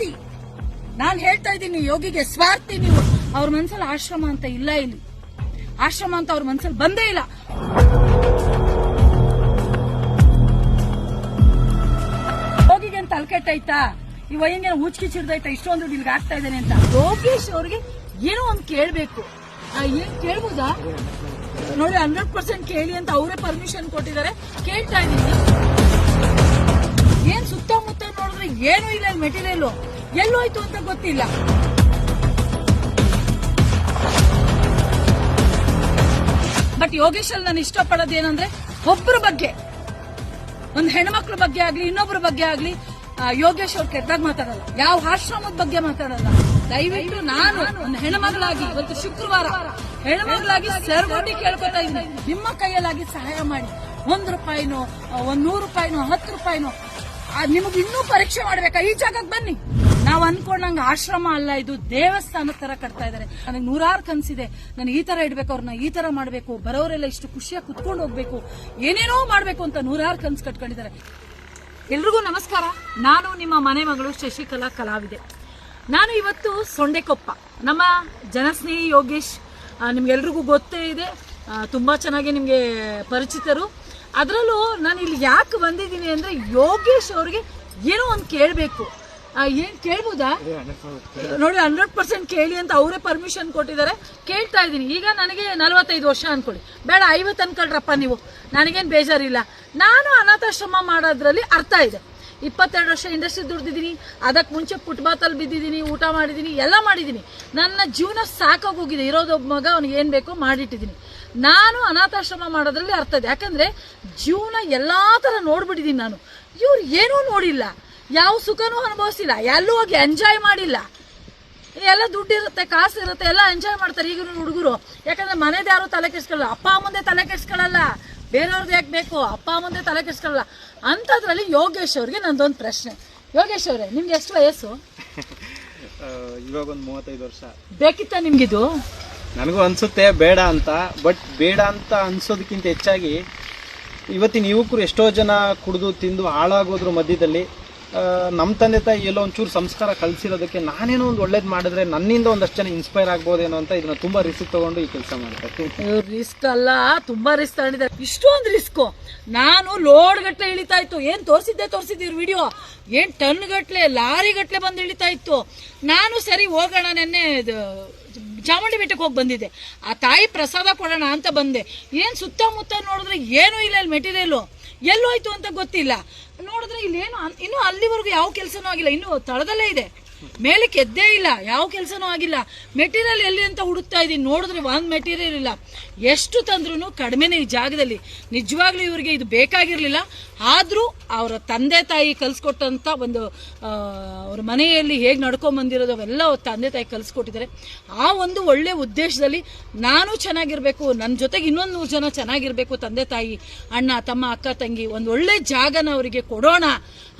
ಸ್ವಾರ್ಥಿ. ನಾನ್ ಹೇಳ್ತಾ ಇದ್ದೀನಿ ಯೋಗಿಗೆ ಸ್ವಾರ್ಥಿ ನೀವು. ಅವ್ರ ಮನ್ಸಲ್ಲಿ ಆಶ್ರಮ ಅಂತ ಇಲ್ಲ ಇಲ್ಲಿ. ಆಶ್ರಮ ಅಂತ ಅವ್ರ ಮನ್ಸಲ್ಲಿ ಬಂದೇ ಇಲ್ಲ. ಯೋಗಿಗೆ ಅಂತ ಅಲ್ಕೆಟ್ಟಾಯ್ತಾ? ಈ ವಯ್ಯಂಗೆ ಊಚ್ಕಿ ಚಿಡ್ದೈತಾ ಇಷ್ಟೊಂದು ಇಲ್ಲಿ ಆಗ್ತಾ ಇದ್ದಾನೆ ಅಂತ. ಯೋಗೇಶ್ ಅವ್ರಿಗೆ ಏನೋ ಒಂದು ಕೇಳ್ಬೇಕು. ಏನ್ ಕೇಳ್ಬೋದಾ? ನೋಡಿ, ಹಂಡ್ರೆಡ್ ಪರ್ಸೆಂಟ್ ಕೇಳಿ ಅಂತ ಅವರೇ ಪರ್ಮಿಷನ್ ಕೊಟ್ಟಿದ್ದಾರೆ. ಕೇಳ್ತಾ ಇದ್ದೀನಿ. ಏನ್ ಸುತ್ತಮುತ್ತ ನೋಡಿದ್ರೆ ಏನು ಇಲ್ಲ ಮೆಟೀರಿಯಲ್ ಎಲ್ಲೋಯ್ತು ಅಂತ ಗೊತ್ತಿಲ್ಲ. ಬಟ್ ಯೋಗೇಶ್ ಅಲ್ಲಿ ನಾನು ಇಷ್ಟಪಡೋದು ಏನಂದ್ರೆ ಒಬ್ಬರ ಬಗ್ಗೆ, ಒಂದ್ ಹೆಣ್ಮಕ್ಳ ಬಗ್ಗೆ ಆಗ್ಲಿ ಇನ್ನೊಬ್ಬರ ಬಗ್ಗೆ ಆಗ್ಲಿ ಯೋಗೇಶ್ ಅವ್ರು ಕೆಟ್ಟದಾಗ ಮಾತಾಡಲ್ಲ. ಯಾವ ಆಶ್ರಮದ ಬಗ್ಗೆ ಮಾತಾಡಲ್ಲ. ದಯವಿಟ್ಟು ನಾನು ಒಂದು ಹೆಣ್ಮಗಳಾಗಿ ಇವತ್ತು ಶುಕ್ರವಾರ ಹೆಣ್ಮಗಳಾಗಿ ಸರ್ವಟಿ ಕೇಳ್ಕೊತಾ ಇದ್ದೀನಿ. ನಿಮ್ಮ ಕೈಯಲ್ಲಾಗಿ ಸಹಾಯ ಮಾಡಿ. ಒಂದ್ ರೂಪಾಯಿನೋ ಒಂದ್ ನೂರು ರೂಪಾಯಿನೋ, ಹತ್ತು ರೂಪಾಯಿನೋ ನಿಮಗೆ ಇನ್ನೂ ಪರೀಕ್ಷೆ ಮಾಡ್ಬೇಕಾ? ಈ ಜಾಗಕ್ಕೆ ಬನ್ನಿ. ನಾವ್ ಅನ್ಕೊಂಡಂಗ ಆಶ್ರಮ ಅಲ್ಲ, ಇದು ದೇವಸ್ಥಾನದ ತರ ಕಟ್ತಾ ಇದಾರೆ. ನನಗೆ ನೂರಾರು ಕನ್ಸಿದೆ. ನಾನು ಈ ತರ ಇಡ್ಬೇಕು ಅವ್ರನ್ನ ಈ ತರ ಮಾಡ್ಬೇಕು, ಬರೋರೆಲ್ಲ ಇಷ್ಟು ಖುಷಿಯಾಗಿ ಕುತ್ಕೊಂಡು ಹೋಗ್ಬೇಕು, ಏನೇನೋ ಮಾಡ್ಬೇಕು ಅಂತ ನೂರಾರು ಕನ್ಸು ಕಟ್ಕೊಂಡಿದ್ದಾರೆ ಎಲ್ರಿಗೂ ನಮಸ್ಕಾರ. ನಾನು ನಿಮ್ಮ ಮನೆ ಮಗಳು ಶಶಿಕಲಾ ಕಲಾವಿದೆ. ನಾನು ಇವತ್ತು ಸೊಂಡೆಕೊಪ್ಪ. ನಮ್ಮ ಜನಸ್ನೇಹಿ ಯೋಗೇಶ್ ನಿಮ್ಗೆಲ್ರಿಗೂ ಗೊತ್ತೇ ಇದೆ. ತುಂಬಾ ಚೆನ್ನಾಗಿ ನಿಮಗೆ ಪರಿಚಿತರು. ಅದರಲ್ಲೂ ನಾನು ಇಲ್ಲಿ ಯಾಕೆ ಬಂದಿದ್ದೀನಿ ಅಂದ್ರೆ ಯೋಗೇಶ್ ಅವ್ರಿಗೆ ಏನೋ ಒಂದು ಕೇಳಬೇಕು. ಏನ್ ಕೇಳ್ಬೋದಾ? ನೋಡಿ ಹಂಡ್ರೆಡ್ ಪರ್ಸೆಂಟ್ ಕೇಳಿ ಅಂತ ಅವರೇ ಪರ್ಮಿಷನ್ ಕೊಟ್ಟಿದ್ದಾರೆ. ಕೇಳ್ತಾ ಇದ್ದೀನಿ. ಈಗ ನನಗೆ ನಲವತ್ತೈದು ವರ್ಷ ಅನ್ಕೊಳ್ಳಿ. ಬೇಡ ಐವತ್ತು ಅನ್ಕೊಳ್ರಪ್ಪ ನೀವು. ನನಗೇನು ಬೇಜಾರಿಲ್ಲ. ನಾನು ಅನಾಥಾಶ್ರಮ ಮಾಡೋದ್ರಲ್ಲಿ ಅರ್ಥ ಇದೆ. ಇಪ್ಪತ್ತೆರಡು ವರ್ಷ ಇಂಡಸ್ಟ್ರಿ ದುಡ್ದಿದ್ದೀನಿ. ಅದಕ್ಕೆ ಮುಂಚೆ ಫುಟ್ಬಾತಲ್ಲಿ ಬಿದ್ದಿದ್ದೀನಿ ಊಟ ಮಾಡಿದ್ದೀನಿ ಎಲ್ಲ ಮಾಡಿದ್ದೀನಿ. ನನ್ನ ಜೀವನ ಸಾಕಾಗೋಗಿದೆ ಇರೋದೊಬ್ಬ ಮಗ ಅವ್ನಿಗೆ ಏನು ಬೇಕೋ ಮಾಡಿಟ್ಟಿದ್ದೀನಿ. ನಾನು ಅನಾಥಾಶ್ರಮ ಮಾಡೋದ್ರಲ್ಲಿ ಅರ್ಥ ಇದೆ. ಯಾಕಂದರೆ ಜೀವನ ಎಲ್ಲ ಥರ ನೋಡ್ಬಿಟ್ಟಿದ್ದೀನಿ ನಾನು. ಇವ್ರು ಏನೂ ನೋಡಿಲ್ಲ. ಯಾವ ಸುಖನೂ ಅನುಭವಿಸಿಲ್ಲ ಎಲ್ಲೂ ಹೋಗಿ ಎಂಜಾಯ್ ಮಾಡಿಲ್ಲ. ಎಲ್ಲ ದುಡ್ಡು ಇರುತ್ತೆ ಕಾಸು ಇರುತ್ತೆ ಎಲ್ಲ ಎಂಜಾಯ್ ಮಾಡ್ತಾರೆ ಈಗಿನ ಹುಡುಗರು. ಯಾಕಂದ್ರೆ ಮನೆದ ಯಾರು ತಲೆ ಕೆಡ್ಸ್ಕೊಳ್ಳಲ್ಲ ಅಪ್ಪ ಮುಂದೆ ತಲೆ ಕೆಡ್ಸ್ಕೊಳ್ಳಲ್ಲ. ಬೇರೆಯವ್ರದ್ದು ಯಾಕೆ ಬೇಕು? ಅಪ್ಪ ಮುಂದೆ ತಲೆ ಕೆಡ್ಸ್ಕೊಳ್ಳಲ್ಲ. ಅಂಥದ್ರಲ್ಲಿ ಯೋಗೇಶ್ ಅವ್ರಿಗೆ ನಂದೊಂದು ಪ್ರಶ್ನೆ. ಯೋಗೇಶ್ ಅವರೇ ನಿಮ್ಗೆ ಎಷ್ಟು ವಯಸ್ಸು? ಇವಾಗ ಒಂದು ಮೂವತ್ತೈದು ವರ್ಷ. ಬೇಕಿತ್ತ ನಿಮ್ಗಿದು? ನನಗೂ ಅನ್ಸುತ್ತೆ ಬೇಡ ಅಂತ ಬಟ್ ಬೇಡ ಅಂತ ಅನ್ಸೋದಕ್ಕಿಂತ ಹೆಚ್ಚಾಗಿ ಇವತ್ತಿನ ಯುವಕರು ಎಷ್ಟೋ ಜನ ಕುಡಿದು ತಿಂದು ಹಾಳಾಗೋದ್ರ ಮಧ್ಯದಲ್ಲಿ ನಮ್ಮ ತಂದೆ ತಾಯಿ ಎಲ್ಲೋ ಒಂಚೂರು ಸಂಸ್ಕಾರ ಕಲಿಸಿರೋದಕ್ಕೆ ನಾನೇನೋ ಒಂದು ಒಳ್ಳೇದು ಮಾಡಿದ್ರೆ ನನ್ನಿಂದ ಒಂದಷ್ಟು ಜನ ಇನ್ಸ್ಪೈರ್ ಆಗ್ಬೋದೇನೋ ಅಂತ ಇದನ್ನ ತುಂಬ ರಿಸ್ಕ್ ತಗೊಂಡು ಈ ಕೆಲಸ ಮಾಡ್ತಾರೆ ರಿಸ್ಕ್ ಅಲ್ಲ, ತುಂಬಾ ರಿಸ್ಕ್ ತಗೊಂಡಿದ್ದಾರೆ. ಇಷ್ಟೊಂದು ರಿಸ್ಕ್ ನಾನು ಲೋಡ್ ಗಟ್ಟಲೆ ಇಳಿತಾ ಇತ್ತು. ಏನ್ ತೋರಿಸಿದ್ದೆ ತೋರಿಸಿದ್ದೀರಿ ವಿಡಿಯೋ ಏನ್ ಟನ್ ಗಟ್ಟಲೆ ಲಾರಿ ಗಟ್ಟಲೆ ಬಂದು ಇಳಿತಾ ಇತ್ತು. ನಾನು ಸರಿ ಹೋಗೋಣ, ನೆನ್ನೆ ಚಾಮುಂಡಿ ಬೆಟ್ಟಕ್ಕೆ ಹೋಗಿ ಬಂದಿದ್ದೆ. ಆ ತಾಯಿ ಪ್ರಸಾದ ಕೊಡೋಣ ಅಂತ ಬಂದೆ. ಏನು ಸುತ್ತಮುತ್ತ ನೋಡಿದ್ರೆ ಏನೂ ಇಲ್ಲ ಇಲ್ಲಿ ಮೆಟೀರಿಯಲ್ ಎಲ್ಲೋಯ್ತು ಅಂತ ಗೊತ್ತಿಲ್ಲ. ನೋಡಿದ್ರೆ ಇಲ್ಲಿ ಏನು ಇನ್ನು ಅಲ್ಲಿವರೆಗೂ ಯಾವ ಕೆಲಸನೂ ಆಗಿಲ್ಲ. ಇನ್ನು ತಳದಲ್ಲೇ ಇದೆ. ಮೇಲಕ್ಕೆ ಎದ್ದೇ ಇಲ್ಲ, ಯಾವ ಕೆಲಸನೂ ಆಗಿಲ್ಲ. ಮೆಟೀರಿಯಲ್ ಎಲ್ಲಿ ಅಂತ ಹುಡುಕ್ತಾ ಇದೀನಿ ನೋಡಿದ್ರೆ ಒಂದು ಮೆಟೀರಿಯಲ್ ಇಲ್ಲ. ಎಷ್ಟು ತಂದ್ರೂ ಕಡಿಮೆನೇ ಈ ಜಾಗದಲ್ಲಿ. ನಿಜವಾಗ್ಲೂ ಇವರಿಗೆ ಇದು ಬೇಕಾಗಿರಲಿಲ್ಲ. ಆದ್ರೂ ಅವರ ತಂದೆ ತಾಯಿ ಕಲಿಸ್ಕೊಟ್ಟಂಥ ಒಂದು ಅವ್ರ ಮನೆಯಲ್ಲಿ ಹೇಗೆ ನಡ್ಕೊಂಬಂದಿರೋದು ಅವೆಲ್ಲ ಅವ್ರ ತಂದೆ ತಾಯಿ ಕಲಿಸ್ಕೊಟ್ಟಿದ್ದಾರೆ. ಆ ಒಂದು ಒಳ್ಳೆ ಉದ್ದೇಶದಲ್ಲಿ ನಾನು ಚೆನ್ನಾಗಿರಬೇಕು ನನ್ನ ಜೊತೆಗೆ ಇನ್ನೊಂದು ನೂರು ಜನ ಚೆನ್ನಾಗಿರಬೇಕು ತಂದೆ ತಾಯಿ, ಅಣ್ಣ, ತಮ್ಮ, ಅಕ್ಕ, ತಂಗಿ, ಒಂದು ಒಳ್ಳೆ ಜಾಗನ ಅವರಿಗೆ ಕೊಡೋಣ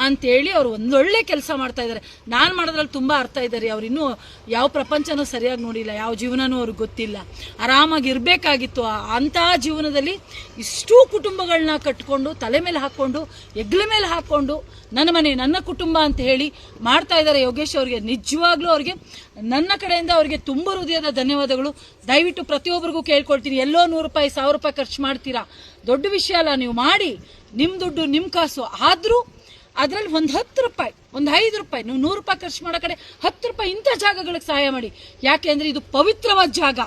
ಅಂತೇಳಿ ಅವರು ಒಂದೊಳ್ಳೆ ಕೆಲಸ ಮಾಡ್ತಾ ಇದ್ದಾರೆ. ನಾನು ಮಾಡೋದ್ರಲ್ಲಿ ತುಂಬಾ ಅರ್ಥ ಇದ್ದಾರೆ ಅವ್ರು ಇನ್ನೂ ಯಾವ ಪ್ರಪಂಚನೂ ಸರಿಯಾಗಿ ನೋಡಿಲ್ಲ, ಯಾವ ಜೀವನನೂ ಅವ್ರಿಗೆ ಗೊತ್ತಿಲ್ಲ. ಆರಾಮಾಗಿ ಇರಬೇಕಾಗಿತ್ತು. ಅಂತಹ ಜೀವನದಲ್ಲಿ ಇಷ್ಟೂ ಕುಟುಂಬಗಳನ್ನ ಕಟ್ಕೊಂಡು, ತಲೆ ಮೇಲೆ ಹಾಕ್ಕೊಂಡು ಎಗ್ಲ ಮೇಲೆ ಹಾಕ್ಕೊಂಡು, ನನ್ನ ಮನೆ, ನನ್ನ ಕುಟುಂಬ ಅಂತ ಹೇಳಿ ಮಾಡ್ತಾ ಇದ್ದಾರೆ ಯೋಗೇಶ್ ಅವರಿಗೆ. ನಿಜವಾಗ್ಲೂ ಅವ್ರಿಗೆ, ನನ್ನ ಕಡೆಯಿಂದ ಅವರಿಗೆ ತುಂಬ ಹೃದಯದ ಧನ್ಯವಾದಗಳು. ದಯವಿಟ್ಟು ಪ್ರತಿಯೊಬ್ಬರಿಗೂ ಕೇಳ್ಕೊಳ್ತೀನಿ. ಎಲ್ಲೋ ನೂರು ರೂಪಾಯಿ, ಸಾವಿರ ರೂಪಾಯಿ ಖರ್ಚು ಮಾಡ್ತೀರಾ? ದೊಡ್ಡ ವಿಷಯ ಅಲ್ಲ, ನೀವು ಮಾಡಿ. ನಿಮ್ಮ ದುಡ್ಡು ನಿಮ್ಮ ಕಾಸು. ಆದ್ರೂ ಅದ್ರಲ್ಲಿ ಒಂದು ಹತ್ತು ರೂಪಾಯಿ, ಒಂದು ಐದು ರೂಪಾಯಿ, ನೀವು ನೂರು ರೂಪಾಯಿ ಖರ್ಚು ಮಾಡೋ ಕಡೆ ಹತ್ತು ರೂಪಾಯಿ ಇಂಥ ಜಾಗಗಳಿಗೆ ಸಹಾಯ ಮಾಡಿ. ಯಾಕೆಂದ್ರೆ ಇದು ಪವಿತ್ರವಾದ ಜಾಗ.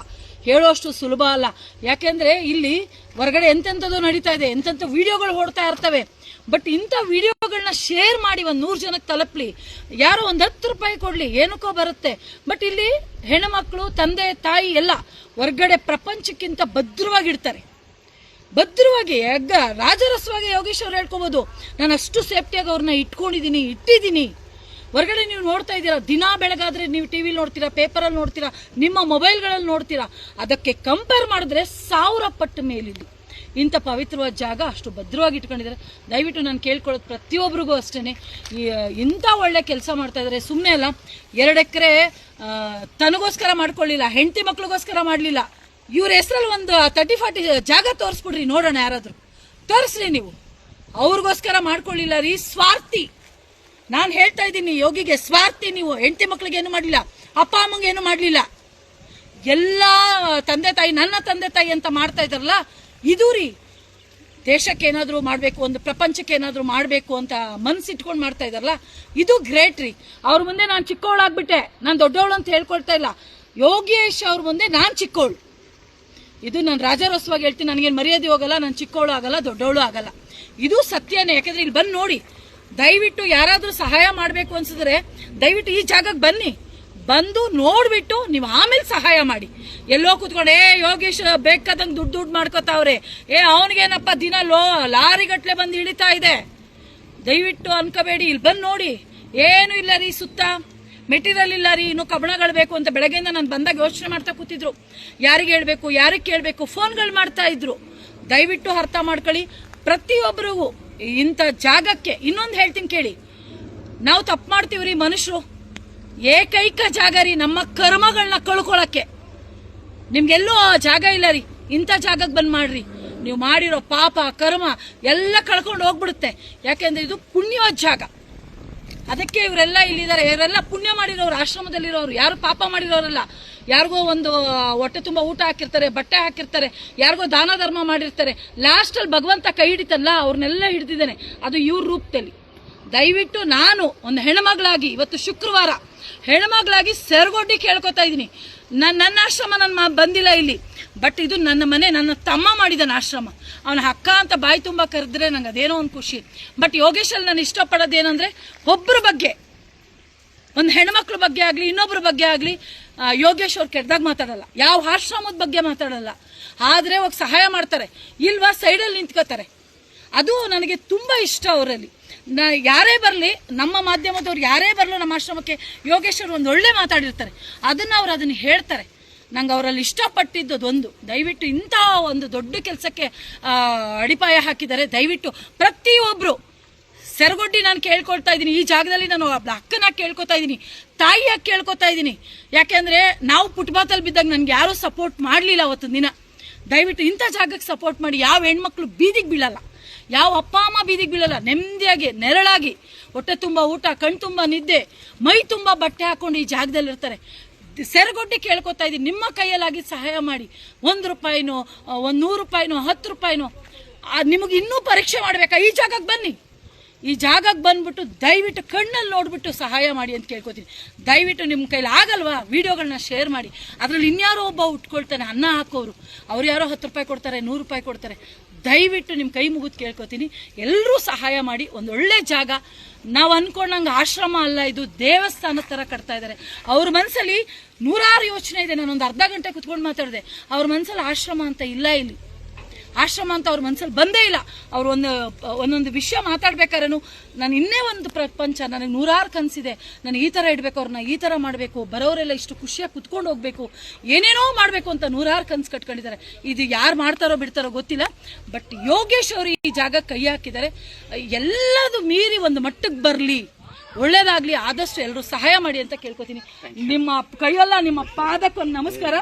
ಹೇಳೋಷ್ಟು ಸುಲಭ ಅಲ್ಲ. ಯಾಕೆಂದರೆ ಇಲ್ಲಿ ಹೊರಗಡೆ ಎಂತೆಂಥದ್ದು ನಡೀತಾ ಇದೆ, ಎಂತೆಂಥ ವಿಡಿಯೋಗಳು ಓಡ್ತಾ ಇರ್ತವೆ. ಬಟ್ ಇಂಥ ವೀಡಿಯೋಗಳನ್ನ ಶೇರ್ ಮಾಡಿ ಒಂದು ನೂರು ಜನಕ್ಕೆ ತಲುಪಲಿ. ಯಾರೋ ಒಂದು ಹತ್ತು ರೂಪಾಯಿ ಕೊಡಲಿ, ಏನಕ್ಕೋ ಬರುತ್ತೆ. ಬಟ್ ಇಲ್ಲಿ ಹೆಣ್ಣುಮಕ್ಕಳು ತಂದೆ, ತಾಯಿ ಎಲ್ಲ ಹೊರಗಡೆ ಪ್ರಪಂಚಕ್ಕಿಂತ ಭದ್ರವಾಗಿಡ್ತಾರೆ ಭದ್ರವಾಗಿ, ಎಗ್ಗ, ರಾಜರಸವಾಗಿ ಯೋಗೇಶ್ ಅವ್ರು ಹೇಳ್ಕೋಬಹುದು ನಾನು ಅಷ್ಟು ಸೇಫ್ಟಿಯಾಗಿ ಅವ್ರನ್ನ ಇಟ್ಕೊಂಡಿದ್ದೀನಿ ಇಟ್ಟಿದ್ದೀನಿ ಹೊರಗಡೆ ನೀವು ನೋಡ್ತಾ ಇದ್ದೀರಾ, ದಿನ ಬೆಳಗಾದ್ರೆ ನೀವು ಟಿ ವಿಲಿ ನೋಡ್ತೀರಾ ಪೇಪರಲ್ಲಿ ನೋಡ್ತೀರಾ, ನಿಮ್ಮ ಮೊಬೈಲ್ಗಳಲ್ಲಿ ನೋಡ್ತೀರಾ. ಅದಕ್ಕೆ ಕಂಪೇರ್ ಮಾಡಿದ್ರೆ ಸಾವಿರ ಪಟ್ಟು ಮೇಲಿದೆ. ಇಂಥ ಪವಿತ್ರವಾದ ಜಾಗ ಅಷ್ಟು ಭದ್ರವಾಗಿ ಇಟ್ಕೊಂಡಿದ್ದಾರೆ. ದಯವಿಟ್ಟು ನಾನು ಕೇಳ್ಕೊಳ್ಳೋದು ಪ್ರತಿಯೊಬ್ಬರಿಗೂ ಅಷ್ಟೇ ಇಂಥ ಒಳ್ಳೆ ಕೆಲಸ ಮಾಡ್ತಾ ಇದ್ದಾರೆ. ಸುಮ್ಮನೆ ಅಲ್ಲ, ಎರಡು ಎಕರೆ ತನಗೋಸ್ಕರ ಮಾಡ್ಕೊಳ್ಳಿಲ್ಲ, ಹೆಂಡತಿ ಮಕ್ಕಳಿಗೋಸ್ಕರ ಮಾಡಲಿಲ್ಲ. ಇವ್ರ ಹೆಸರಲ್ಲಿ ಒಂದು ತರ್ಟಿ ಫಾರ್ಟಿ ಜಾಗ ತೋರಿಸ್ಬಿಡ್ರಿ, ನೋಡೋಣ ಯಾರಾದರೂ. ತೋರಿಸ್ರಿ ನೀವು. ಅವ್ರಿಗೋಸ್ಕರ ಮಾಡ್ಕೊಳ್ಳಿಲ್ಲ ರೀ, ಸ್ವಾರ್ಥಿ. ನಾನು ಹೇಳ್ತಾ ಇದ್ದೀನಿ, ಯೋಗಿಗೆ ಸ್ವಾರ್ಥಿ ನೀವು. ಹೆಂಡತಿ ಮಕ್ಕಳಿಗೆ ಏನು ಮಾಡಲಿಲ್ಲ? ಅಪ್ಪ, ಅಮ್ಮಂಗೆ ಏನು ಮಾಡಲಿಲ್ಲ? ಎಲ್ಲ ತಂದೆ ತಾಯಿ, ನನ್ನ ತಂದೆ ತಾಯಿ ಅಂತ ಮಾಡ್ತಾ ಇದ್ದಾರಲ್ಲ, ಇದು ರೀ. ದೇಶಕ್ಕೆ ಏನಾದರೂ ಮಾಡಬೇಕು, ಒಂದು ಪ್ರಪಂಚಕ್ಕೆ ಏನಾದರೂ ಮಾಡಬೇಕು ಅಂತ ಮನಸ್ಸಿಟ್ಕೊಂಡು ಮಾಡ್ತಾ ಇದ್ದಾರಲ್ಲ, ಇದು ಗ್ರೇಟ್ ರೀ. ಅವ್ರ ಮುಂದೆ ನಾನು ಚಿಕ್ಕವಳಾಗ್ಬಿಟ್ಟೆ ನಾನು ದೊಡ್ಡವಳು ಅಂತ ಹೇಳ್ಕೊಳ್ತಾ ಇಲ್ಲ. ಯೋಗೇಶ್ ಅವ್ರ ಮುಂದೆ ನಾನು ಚಿಕ್ಕವಳು ಇದು ನಾನು ರಾಜಾರೋತ್ಸವಾಗಿ ಹೇಳ್ತೀನಿ, ನನಗೇನು ಮರ್ಯಾದೆ ಹೋಗಲ್ಲ, ನಾನು ಚಿಕ್ಕವಳು ಆಗಲ್ಲ ದೊಡ್ಡವಳು ಆಗಲ್ಲ. ಇದು ಸತ್ಯನೇ, ಯಾಕಂದ್ರೆ ಇಲ್ಲಿ ಬಂದು ನೋಡಿ. ದಯವಿಟ್ಟು ಯಾರಾದರೂ ಸಹಾಯ ಮಾಡಬೇಕು ಅನ್ಸಿದ್ರೆ ದಯವಿಟ್ಟು ಈ ಜಾಗಕ್ಕೆ ಬನ್ನಿ. ಬಂದು ನೋಡ್ಬಿಟ್ಟು ನೀವು ಆಮೇಲೆ ಸಹಾಯ ಮಾಡಿ. ಎಲ್ಲೋ ಕೂತ್ಕೊಂಡು, ಏ, ಯೋಗೇಶ್, ಬೇಕಾದಂಗೆ ದುಡ್ಡು ದುಡ್ಡು ಮಾಡ್ಕೋತಾವ್ರೆ. ಏ, ಅವನಿಗೇನಪ್ಪ ದಿನ ಲೋ, ಲಾರಿಗಟ್ಲೆ ಬಂದು ಇಳಿತಾ ಇದೆ? ದಯವಿಟ್ಟು ಅನ್ಕೋಬೇಡಿ, ಇಲ್ಲಿ ಬಂದು ನೋಡಿ. ಏನು ಇಲ್ಲ ರೀ ಸುತ್ತ. ಮೆಟೀರಿಯಲ್ ಇಲ್ಲ ರೀ, ಇನ್ನು ಕಬಣಗಳು ಬೇಕು ಅಂತ ಬೆಳಗ್ಗೆಯಿಂದ ನಾನು ಬಂದಾಗ ಯೋಚನೆ ಮಾಡ್ತಾ ಕೂತಿದ್ರು. ಯಾರಿಗೆ ಹೇಳಬೇಕು, ಯಾರಿಗೆ ಕೇಳಬೇಕು, ಫೋನ್ಗಳು ಮಾಡ್ತಾ ಇದ್ರು. ದಯವಿಟ್ಟು ಅರ್ಥ ಮಾಡ್ಕೊಳ್ಳಿ ಪ್ರತಿಯೊಬ್ಬರಿಗೂ ಇಂಥ ಜಾಗಕ್ಕೆ ಇನ್ನೊಂದು ಹೇಳ್ತೀನಿ ಕೇಳಿ. ನಾವು ತಪ್ಪು ಮಾಡ್ತೀವಿ ರೀ ಮನುಷ್ಯರು ಏಕೈಕ ಜಾಗ ರೀ ನಮ್ಮ ಕರ್ಮಗಳನ್ನ ಕಳ್ಕೊಳ್ಳೋಕ್ಕೆ ನಿಮ್ಗೆಲ್ಲೂ ಆ ಜಾಗ ಇಲ್ಲ ರೀ, ಇಂಥ ಜಾಗಕ್ಕೆ ಬಂದ್ ಮಾಡ್ರಿ. ನೀವು ಮಾಡಿರೋ ಪಾಪ ಕರ್ಮ ಎಲ್ಲ ಕಳ್ಕೊಂಡು ಹೋಗ್ಬಿಡುತ್ತೆ. ಯಾಕೆಂದ್ರೆ ಇದು ಪುಣ್ಯವಾದ ಜಾಗ. ಅದಕ್ಕೆ ಇವರೆಲ್ಲ ಇಲ್ಲಿದ್ದಾರೆ. ಇವರೆಲ್ಲ ಪುಣ್ಯ ಮಾಡಿರೋರು, ಆಶ್ರಮದಲ್ಲಿರೋರು. ಯಾರು ಪಾಪ ಮಾಡಿರೋರಲ್ಲ. ಯಾರಿಗೋ ಒಂದು ಹೊಟ್ಟೆ ತುಂಬ ಊಟ ಹಾಕಿರ್ತಾರೆ, ಬಟ್ಟೆ ಹಾಕಿರ್ತಾರೆ, ಯಾರಿಗೋ ದಾನ ಧರ್ಮ ಮಾಡಿರ್ತಾರೆ. ಲಾಸ್ಟಲ್ಲಿ ಭಗವಂತ ಕೈ ಹಿಡಿತಲ್ಲ, ಅವ್ರನ್ನೆಲ್ಲ ಹಿಡಿದಿದ್ದಾನೆ. ಅದು ಇವ್ರ ರೂಪದಲ್ಲಿ. ದಯವಿಟ್ಟು ನಾನು ಒಂದು ಹೆಣ್ಮಗಳಾಗಿ ಇವತ್ತು ಶುಕ್ರವಾರ ಹೆಣ್ಮಗಳಾಗಿ ಸೆರಗೊಡ್ಡಿ ಕೇಳ್ಕೊತಾ ಇದ್ದೀನಿ. ನನ್ನ ನನ್ನ ಆಶ್ರಮ ನನ್ನ ಬಂದಿಲ್ಲ ಇಲ್ಲಿ. ಬಟ್ ಇದು ನನ್ನ ಮನೆ, ನನ್ನ ತಮ್ಮ ಮಾಡಿದನ ಆಶ್ರಮ. ಅವನ ಅಕ್ಕ ಅಂತ ಬಾಯಿ ತುಂಬ ಕರೆದ್ರೆ ನಂಗೆ ಅದೇನೋ ಒಂದು ಖುಷಿ. ಬಟ್ ಯೋಗೇಶಲ್ಲಿ ನಾನು ಇಷ್ಟಪಡೋದೇನಂದರೆ ಒಬ್ಬರ ಬಗ್ಗೆ, ಒಂದು ಹೆಣ್ಮಕ್ಳ ಬಗ್ಗೆ ಆಗಲಿ ಇನ್ನೊಬ್ಬರ ಬಗ್ಗೆ ಆಗಲಿ ಯೋಗೇಶ್ ಅವ್ರು ಕೆಟ್ಟದಾಗ ಮಾತಾಡಲ್ಲ. ಯಾವ ಆಶ್ರಮದ ಬಗ್ಗೆ ಮಾತಾಡಲ್ಲ. ಆದರೆ ಅವಾಗ ಸಹಾಯ ಮಾಡ್ತಾರೆ. ಇಲ್ವಾ ಸೈಡಲ್ಲಿ ನಿಂತ್ಕೋತಾರೆ. ಅದು ನನಗೆ ತುಂಬ ಇಷ್ಟ ಅವರಲ್ಲಿ. ನಾ ಯಾರೇ ಬರಲಿ, ನಮ್ಮ ಮಾಧ್ಯಮದವ್ರು ಯಾರೇ ಬರಲು ನಮ್ಮ ಆಶ್ರಮಕ್ಕೆ ಯೋಗೇಶ್ವರು ಒಂದು ಒಳ್ಳೆ ಮಾತಾಡಿರ್ತಾರೆ. ಅದನ್ನು ಅವ್ರು ಅದನ್ನು ಹೇಳ್ತಾರೆ. ನಂಗೆ ಅವರಲ್ಲಿ ಇಷ್ಟಪಟ್ಟಿದ್ದು ಒಂದು ದಯವಿಟ್ಟು ಇಂಥ ಒಂದು ದೊಡ್ಡ ಕೆಲಸಕ್ಕೆ ಅಡಿಪಾಯ ಹಾಕಿದ್ದಾರೆ. ದಯವಿಟ್ಟು ಪ್ರತಿಯೊಬ್ಬರು ಸೆರಗೊಡ್ಡಿ ನಾನು ಕೇಳ್ಕೊಳ್ತಾ ಇದ್ದೀನಿ. ಈ ಜಾಗದಲ್ಲಿ ನಾನು ಅಕ್ಕನ ಕೇಳ್ಕೊತಾ ಇದ್ದೀನಿ. ತಾಯಿಯಾಗಿ ಕೇಳ್ಕೊತಾ ಇದ್ದೀನಿ. ಯಾಕೆಂದರೆ ನಾವು ಪುಟ್ಬಾತಲ್ಲಿ ಬಿದ್ದಾಗ ನನಗೆ ಯಾರೂ ಸಪೋರ್ಟ್ ಮಾಡಲಿಲ್ಲ ಅವತ್ತು ದಿನ. ದಯವಿಟ್ಟು ಇಂಥ ಜಾಗಕ್ಕೆ ಸಪೋರ್ಟ್ ಮಾಡಿ, ಯಾವ ಹೆಣ್ಮಕ್ಳು ಬೀದಿಗೆ ಬೀಳಲ್ಲ. ಯಾವ ಅಪ್ಪ ಅಮ್ಮ ಬೀದಿಗೆ ಬೀಳಲ್ಲ, ನೆಮ್ಮದಿಯಾಗಿ, ನೆರಳಾಗಿ. ಹೊಟ್ಟೆ ತುಂಬ ಊಟ, ಕಣ್ ತುಂಬ ನಿದ್ದೆ, ಮೈ ತುಂಬ ಬಟ್ಟೆ ಹಾಕೊಂಡು ಈ ಜಾಗದಲ್ಲಿ ಇರ್ತಾರೆ. ಸೆರಗೊಡ್ಡಿ ಕೇಳ್ಕೊತಾ ಇದ್ದೀನಿ. ನಿಮ್ಮ ಕೈಯಲ್ಲಾಗಿ ಸಹಾಯ ಮಾಡಿ. ಒಂದು ರೂಪಾಯಿನೋ ಒಂದು ನೂರು ರೂಪಾಯಿನೋ, ಹತ್ತು ರೂಪಾಯಿನೋ ನಿಮಗೆ ಇನ್ನೂ ಪರೀಕ್ಷೆ ಮಾಡಬೇಕಾ? ಈ ಜಾಗಕ್ಕೆ ಬನ್ನಿ. ಈ ಜಾಗಕ್ಕೆ ಬಂದ್ಬಿಟ್ಟು ದಯವಿಟ್ಟು ಕಣ್ಣಲ್ಲಿ ನೋಡಿಬಿಟ್ಟು ಸಹಾಯ ಮಾಡಿ ಅಂತ ಕೇಳ್ಕೊತೀನಿ. ದಯವಿಟ್ಟು ನಿಮ್ಮ ಕೈಲಿ ಆಗಲ್ವಾ? ವೀಡಿಯೋಗಳನ್ನ ಶೇರ್ ಮಾಡಿ. ಅದರಲ್ಲಿ ಇನ್ಯಾರೋ ಒಬ್ಬ ಉಟ್ಕೊಳ್ತಾನೆ, ಅನ್ನ ಹಾಕೋರು. ಅವ್ರು ಯಾರೋ ಹತ್ತು ರೂಪಾಯಿ ಕೊಡ್ತಾರೆ, ನೂರು ರೂಪಾಯಿ ಕೊಡ್ತಾರೆ. ದಯವಿಟ್ಟು ನಿಮ್ಮ ಕೈ ಮುಗಿದು ಕೇಳ್ಕೊತೀನಿ. ಎಲ್ಲರೂ ಸಹಾಯ ಮಾಡಿ ಒಂದು ಒಳ್ಳೆ ಜಾಗ. ನಾವು ಅಂದ್ಕೊಂಡಂಗೆ ಆಶ್ರಮ ಅಲ್ಲ, ಇದು ದೇವಸ್ಥಾನದ ಥರ ಕಟ್ತಾ ಇದ್ದಾರೆ ಅವ್ರ ಮನಸ್ಸಲ್ಲಿ ನೂರಾರು ಯೋಚನೆ ಇದೆ. ನಾನೊಂದು ಅರ್ಧ ಗಂಟೆ ಕುತ್ಕೊಂಡು ಮಾತಾಡಿದೆ. ಅವ್ರ ಮನಸ್ಸಲ್ಲಿ ಆಶ್ರಮ ಅಂತ ಇಲ್ಲ ಇಲ್ಲಿ. ಆಶ್ರಮ ಅಂತ ಅವ್ರ ಮನಸ್ಸಲ್ಲಿ ಬಂದೇ ಇಲ್ಲ. ಅವ್ರು ಒಂದು, ಒಂದೊಂದು ವಿಷಯ ಮಾತಾಡ್ಬೇಕಾದ್ರೂ ನಾನು ಇನ್ನೇ ಒಂದು ಪ್ರಪಂಚ, ನನಗೆ ನೂರಾರು ಕನಸಿದೆ. ನಾನು ಈ ಥರ ಇಡಬೇಕು ಅವ್ರನ್ನ ಈ ಥರ ಮಾಡಬೇಕು, ಬರೋರೆಲ್ಲ ಇಷ್ಟು ಖುಷಿಯಾಗಿ ಕುತ್ಕೊಂಡು ಹೋಗ್ಬೇಕು, ಏನೇನೋ ಮಾಡಬೇಕು ಅಂತ ನೂರಾರು ಕನಸು ಕಟ್ಕೊಂಡಿದ್ದಾರೆ. ಇದು ಯಾರು ಮಾಡ್ತಾರೋ ಬಿಡ್ತಾರೋ ಗೊತ್ತಿಲ್ಲ, ಬಟ್ ಯೋಗೇಶ್ ಅವರು ಈ ಜಾಗ ಕೈ ಹಾಕಿದ್ದಾರೆ. ಎಲ್ಲದು ಮೀರಿ ಒಂದು ಮಟ್ಟಕ್ಕೆ ಬರಲಿ. ಒಳ್ಳೇದಾಗ್ಲಿ, ಆದಷ್ಟು ಎಲ್ಲರೂ ಸಹಾಯ ಮಾಡಿ ಅಂತ ಕೇಳ್ಕೊತೀನಿ. ನಿಮ್ಮ ಕೈಯಲ್ಲ, ನಿಮ್ಮ ಪಾದಕ್ಕೊಂದು ನಮಸ್ಕಾರ.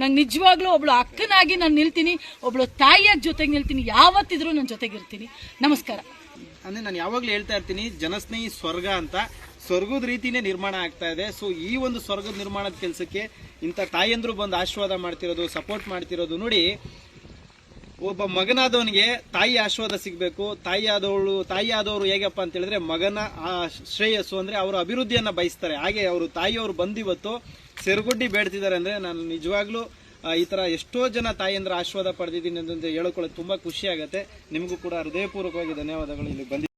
ನಂಗೆ ನಿಜವಾಗ್ಲೂ ಒಬ್ಳು ಅಕ್ಕನಾಗಿ ನಾನು ನಿಲ್ತೀನಿ, ಒಬ್ಳು ತಾಯಿಯ ಜೊತೆಗೆ ನಿಲ್ತೀನಿ, ಯಾವತ್ತಿದ್ರೂ ನನ್ನ ಜೊತೆಗಿರ್ತೀನಿ ನಮಸ್ಕಾರ. ಅಂದ್ರೆ ನಾನು ಯಾವಾಗ್ಲೂ ಹೇಳ್ತಾ ಇರ್ತೀನಿ, ಜನಸ್ನೇಹಿ ಸ್ವರ್ಗ ಅಂತ ಸ್ವರ್ಗದ ರೀತಿನೇ ನಿರ್ಮಾಣ ಆಗ್ತಾ ಇದೆ. ಸೊ ಈ ಒಂದು ಸ್ವರ್ಗದ ನಿರ್ಮಾಣದ ಕೆಲಸಕ್ಕೆ ಇಂಥ ತಾಯಂದ್ರು ಬಂದು ಆಶೀರ್ವಾದ ಮಾಡ್ತಿರೋದು ಸಪೋರ್ಟ್ ಮಾಡ್ತಿರೋದು ನೋಡಿ ಒಬ್ಬ ಮಗನಾದವನಿಗೆ ತಾಯಿ ಆಶೀರ್ವಾದ ಸಿಗಬೇಕು. ತಾಯಿ ಆದವಳು, ತಾಯಿ ಆದವರು ಹೇಗಪ್ಪ ಅಂತ ಹೇಳಿದ್ರೆ ಮಗನ ಆ ಶ್ರೇಯಸ್ಸು ಅಂದ್ರೆ ಅವರ ಅಭಿವೃದ್ಧಿಯನ್ನ ಬಯಸ್ತಾರೆ. ಹಾಗೆ ಅವರು ತಾಯಿಯವರು ಬಂದಿವತ್ತು ಸೆರಗುಡ್ಡಿ ಬೇಡ್ತಿದ್ದಾರೆ ಅಂದ್ರೆ ನಾನು ನಿಜವಾಗ್ಲೂ ಈ ತರ ಎಷ್ಟೋ ಜನ ತಾಯಿಯಂದ್ರ ಆಶೀರ್ವಾದ ಪಡೆದಿದ್ದೀನಿ ಅಂತ ಹೇಳ್ಕೊಳ್ಳೋದು ತುಂಬಾ ಖುಷಿ ಆಗುತ್ತೆ. ನಿಮಗೂ ಕೂಡ ಹೃದಯಪೂರ್ವಕವಾಗಿ ಧನ್ಯವಾದಗಳು ಇಲ್ಲಿ ಬಂದಿ